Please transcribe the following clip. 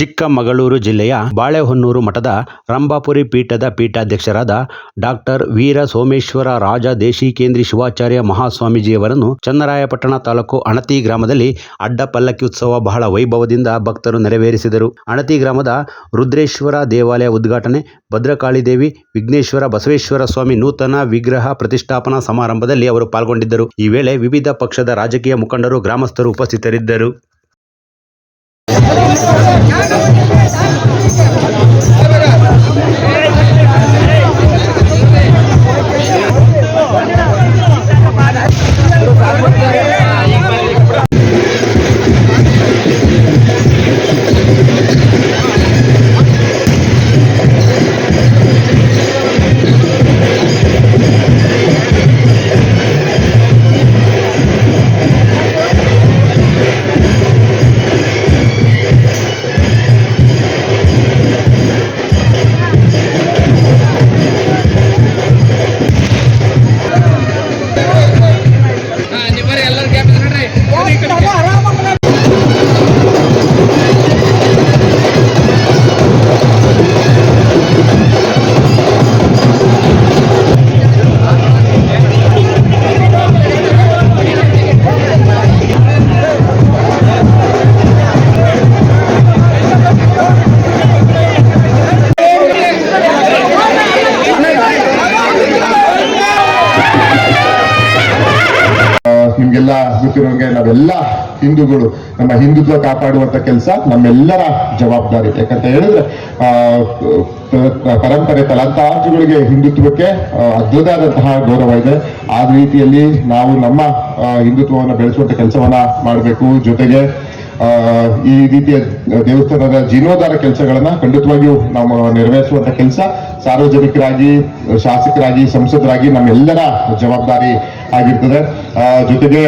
ಚಿಕ್ಕಮಗಳೂರು ಜಿಲ್ಲೆಯ ಬಾಳೆಹೊನ್ನೂರು ಮಠದ ರಂಭಾಪುರಿ ಪೀಠದ ಪೀಠಾಧ್ಯಕ್ಷರಾದ ಡಾಕ್ಟರ್ ವೀರ ಸೋಮೇಶ್ವರ ರಾಜ ದೇಶಿಕೇಂದ್ರಿ ಶಿವಾಚಾರ್ಯ ಮಹಾಸ್ವಾಮೀಜಿಯವರನ್ನು ಚನ್ನರಾಯಪಟ್ಟಣ ತಾಲೂಕು ಅಣತಿ ಗ್ರಾಮದಲ್ಲಿ ಅಡ್ಡ ಪಲ್ಲಕ್ಕಿ ಉತ್ಸವ ಬಹಳ ವೈಭವದಿಂದ ಭಕ್ತರು ನೆರವೇರಿಸಿದರು. ಅಣತಿ ಗ್ರಾಮದ ರುದ್ರೇಶ್ವರ ದೇವಾಲಯ ಉದ್ಘಾಟನೆ, ಭದ್ರಕಾಳಿ ದೇವಿ, ವಿಘ್ನೇಶ್ವರ ಬಸವೇಶ್ವರ ಸ್ವಾಮಿ ನೂತನ ವಿಗ್ರಹ ಪ್ರತಿಷ್ಠಾಪನಾ ಸಮಾರಂಭದಲ್ಲಿ ಅವರು ಪಾಲ್ಗೊಂಡಿದ್ದರು. ಈ ವೇಳೆ ವಿವಿಧ ಪಕ್ಷದ ರಾಜಕೀಯ ಮುಖಂಡರು, ಗ್ರಾಮಸ್ಥರು ಉಪಸ್ಥಿತರಿದ್ದರು. Claro. ಎಲ್ಲರೂ ನಿಮ್ಗೆಲ್ಲ ಗೊತ್ತಿರೋಂಗೆ ನಾವೆಲ್ಲ ಹಿಂದೂಗಳು ನಮ್ಮ ಹಿಂದುತ್ವ ಕಾಪಾಡುವಂತ ಕೆಲಸ ನಮ್ಮೆಲ್ಲರ ಜವಾಬ್ದಾರಿ. ಯಾಕಂತ ಹೇಳಿದ್ರೆ ಆ, ಪರಂಪರೆ ತಲಾಂತರಾಜುಗಳಿಗೆ ಹಿಂದುತ್ವಕ್ಕೆ ಅದ್ಭುತವಾದಂತಹ ಗೌರವ ಇದೆ. ಆ ರೀತಿಯಲ್ಲಿ ನಾವು ನಮ್ಮ ಹಿಂದುತ್ವವನ್ನು ಬೆಳೆಸುವಂತ ಕೆಲಸವನ್ನ ಮಾಡಬೇಕು. ಜೊತೆಗೆ ಈ ರೀತಿಯ ದೇವಸ್ಥಾನದ ಜೀರ್ಣೋದ್ಧಾರ ಕೆಲಸಗಳನ್ನ ಖಂಡಿತವಾಗಿಯೂ ನಾವು ನೆರವೇರಿಸುವಂತ ಕೆಲಸ ಸಾರ್ವಜನಿಕರಾಗಿ ಶಾಸಕರಾಗಿ ಸಂಸದರಾಗಿ ನಮ್ಮೆಲ್ಲರ ಜವಾಬ್ದಾರಿ ಆಗಿರ್ತದೆ. ಜೊತೆಗೆ